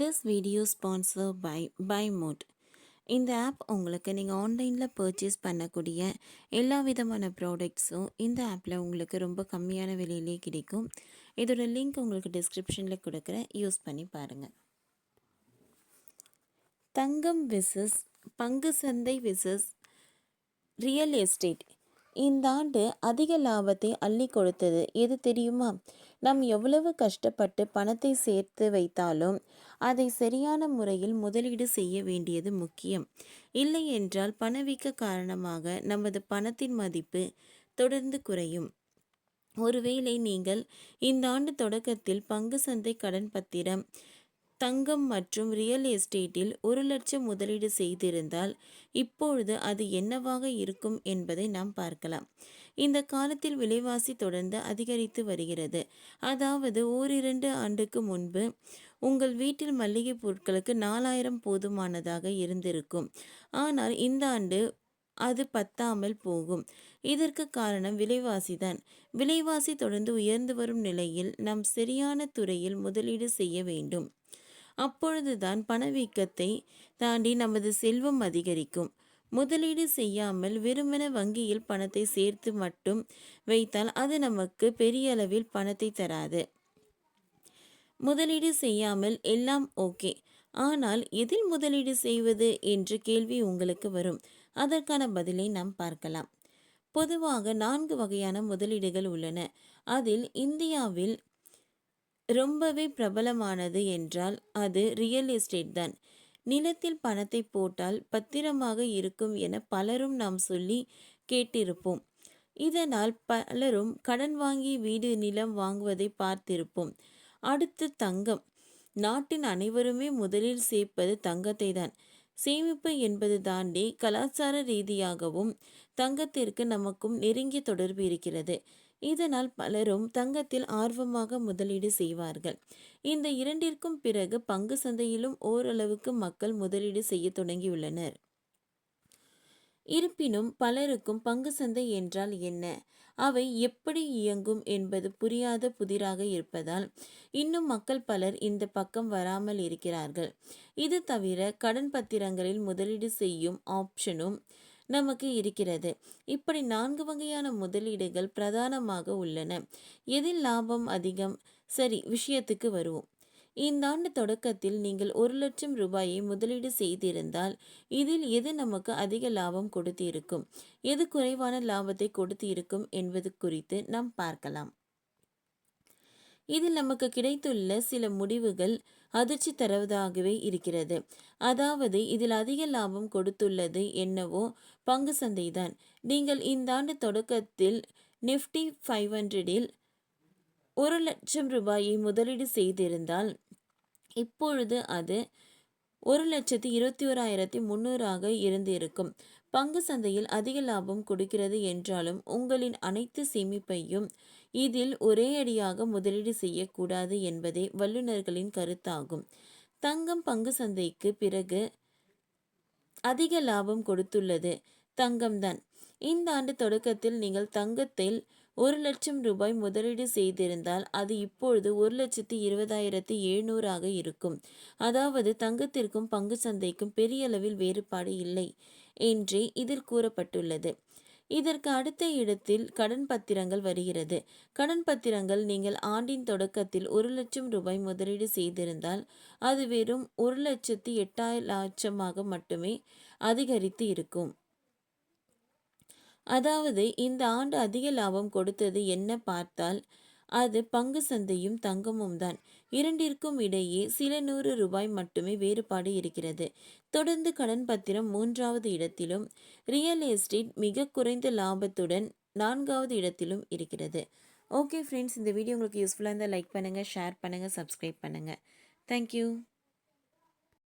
This video sponsor by by mode இந்த app உங்களுக்கு நீங்கள் ஆன்லைனில் பர்ச்சேஸ் பண்ணக்கூடிய எல்லா விதமான ப்ராடக்ட்ஸும் இந்த ஆப்பில் உங்களுக்கு ரொம்ப கம்மியான விலையிலே கிடைக்கும். இதோட லிங்க் உங்களுக்கு டிஸ்கிரிப்ஷனில் கொடுக்குறேன். யூஸ் பண்ணி பாருங்கள் தங்கம் விசஸ் பங்கு சந்தை விசஸ் ரியல் எஸ்டேட் இந்த ஆண்டு அதிக லாபத்தை அள்ளி கொடுத்தது எது தெரியுமா? நாம் எவ்வளவு கஷ்டப்பட்டு பணத்தை சேர்த்து வைத்தாலும் அதை சரியான முறையில் முதலீடு செய்ய வேண்டியது முக்கியம். இல்லை என்றால் பணவீக்க காரணமாக நமது பணத்தின் மதிப்பு தொடர்ந்து குறையும். ஒருவேளை நீங்கள் இந்த ஆண்டு தொடக்கத்தில் பங்கு சந்தை கடன் பத்திரம் தங்கம் மற்றும் ரியல் எஸ்டேட்டில் ஒரு லட்சம் முதலீடு செய்திருந்தால் இப்பொழுது அது என்னவாக இருக்கும் என்பதை நாம் பார்க்கலாம். இந்த காலத்தில் விலைவாசி தொடர்ந்து அதிகரித்து வருகிறது. அதாவது ஓரிரண்டு ஆண்டுக்கு முன்பு உங்கள் வீட்டில் மல்லிகை பொருட்களுக்கு நாலாயிரம் போதுமானதாக இருந்திருக்கும். ஆனால் இந்த ஆண்டு அது பத்தாமல் போகும். இதற்கு காரணம் விலைவாசிதான் விலைவாசி தொடர்ந்து உயர்ந்து வரும் நிலையில் நாம் சரியான துறையில் முதலீடு செய்ய வேண்டும். அப்பொழுதுதான் பணவீக்கத்தை தாண்டி நமது செல்வம் அதிகரிக்கும். முதலீடு செய்யாமல் வெறுமென வங்கியில் பணத்தை சேர்த்து மட்டும் வைத்தால் அது நமக்கு பெரிய அளவில் பணத்தை தராது. முதலீடு செய்யாமல் எல்லாம் ஓகே. ஆனால் எதில் முதலீடு செய்வது என்ற கேள்வி உங்களுக்கு வரும். அதற்கான பதிலை நாம் பார்க்கலாம். பொதுவாக நான்கு வகையான முதலீடுகள் உள்ளன. அதில் இந்தியாவில் ரொம்பவே பிரபலமானது என்றால் அது ரியல் எஸ்டேட் தான். நிலத்தில் பணத்தை போட்டால் பத்திரமாக இருக்கும் என பலரும் நாம் சொல்லி கேட்டிருப்போம். இதனால் பலரும் கடன் வாங்கி வீடு நிலம் வாங்குவதை பார்த்திருப்போம். அடுத்து தங்கம். நாட்டின் அனைவருமே முதலில் சேர்ப்பது தங்கத்தை தான் சேமிப்பு என்பது தாண்டி கலாச்சார ரீதியாகவும் தங்கத்திற்கு நமக்கும் நெருங்கிய தொடர்பு இருக்கிறது. இதனால் பலரும் தங்கத்தில் ஆர்வமாக முதலீடு செய்வார்கள். இந்த இரண்டிற்கும் பிறகு பங்கு சந்தையிலும் ஓரளவுக்கு மக்கள் முதலீடு செய்ய தொடங்கியுள்ளனர். இருப்பினும் பலருக்கும் பங்கு சந்தை என்றால் என்ன? அவை எப்படி இயங்கும் என்பது புரியாத புதிராக இருப்பதால் இன்னும் மக்கள் பலர் இந்த பக்கம் வராமல் இருக்கிறார்கள். இது தவிர கடன் பத்திரங்களில் முதலீடு செய்யும் ஆப்ஷனும் நமக்கு இருக்கிறது. இப்படி நான்கு வகையான முதலீடுகள் பிரதானமாக உள்ளன. எதில் லாபம் அதிகம்? சரி விஷயத்துக்கு வருவோம். இந்த ஆண்டு தொடக்கத்தில் நீங்கள் ஒரு லட்சம் ரூபாயை முதலீடு செய்திருந்தால் இதில் எது நமக்கு அதிக லாபம் கொடுத்து இருக்கும் எது குறைவான லாபத்தை கொடுத்து இருக்கும் என்பது குறித்து நாம் பார்க்கலாம். இதில் நமக்கு கிடைத்துள்ள சில முடிவுகள் அதிர்ச்சி தருவதாகவே இருக்கிறது. அதாவது இதில் அதிக லாபம் கொடுத்துள்ளது என்னவோ பங்கு சந்தைதான். நீங்கள் இந்த ஆண்டு தொடக்கத்தில் நிஃப்டி ஃபைவ் ஹண்ட்ரடில் ஒரு லட்சம் ரூபாயை முதலீடு செய்திருந்தால் இப்பொழுது அது ஒரு லட்சத்தி இருபத்தி ஓராயிரத்தி முந்நூறாக இருந்திருக்கும். பங்கு சந்தையில் அதிக லாபம் கொடுக்கிறது என்றாலும் உங்களின் அனைத்து சேமிப்பையும் இதில் ஒரே அடியாக முதலீடு செய்யக்கூடாது என்பதே வல்லுநர்களின் கருத்தாகும். தங்கம் பங்கு சந்தைக்கு பிறகு அதிக லாபம் கொடுத்துள்ளது. தங்கம்தான். இந்த ஆண்டு தொடக்கத்தில் நீங்கள் தங்கத்தில் ஒரு லட்சம் ரூபாய் முதலீடு செய்திருந்தால் அது இப்பொழுது ஒரு லட்சத்தி இருபதாயிரத்தி எழுநூறாக இருக்கும். அதாவது தங்கத்திற்கும் பங்கு சந்தைக்கும் பெரிய அளவில் வேறுபாடு இல்லை என்றே இதில் கூறப்பட்டுள்ளது. இதற்கு அடுத்த இடத்தில் கடன் பத்திரங்கள் வருகிறது. கடன் பத்திரங்கள் நீங்கள் ஆண்டின் தொடக்கத்தில் ஒரு லட்சம் ரூபாய் முதலீடு செய்திருந்தால் அது வெறும் ஒரு லட்சத்தி எட்டாயிரம் லட்சமாக மட்டுமே அதிகரித்து இருக்கும். அதாவது இந்த ஆண்டு அதிக லாபம் கொடுத்தது என்ன பார்த்தால் அது பங்கு சந்தையும் தங்கமும் தான். இரண்டிற்கும் இடையே சில நூறு ரூபாய் மட்டுமே வேறுபாடு இருக்கிறது. தொடர்ந்து கடன் பத்திரம் மூன்றாவது இடத்திலும் ரியல் எஸ்டேட் மிக குறைந்த லாபத்துடன் நான்காவது இடத்திலும் இருக்கிறது. ஓகே ஃப்ரெண்ட்ஸ் இந்த வீடியோ உங்களுக்கு யூஸ்ஃபுல்லாக இருந்தால் லைக் பண்ணுங்கள் ஷேர் பண்ணுங்கள் சப்ஸ்கிரைப் பண்ணுங்கள் தேங்க்யூ.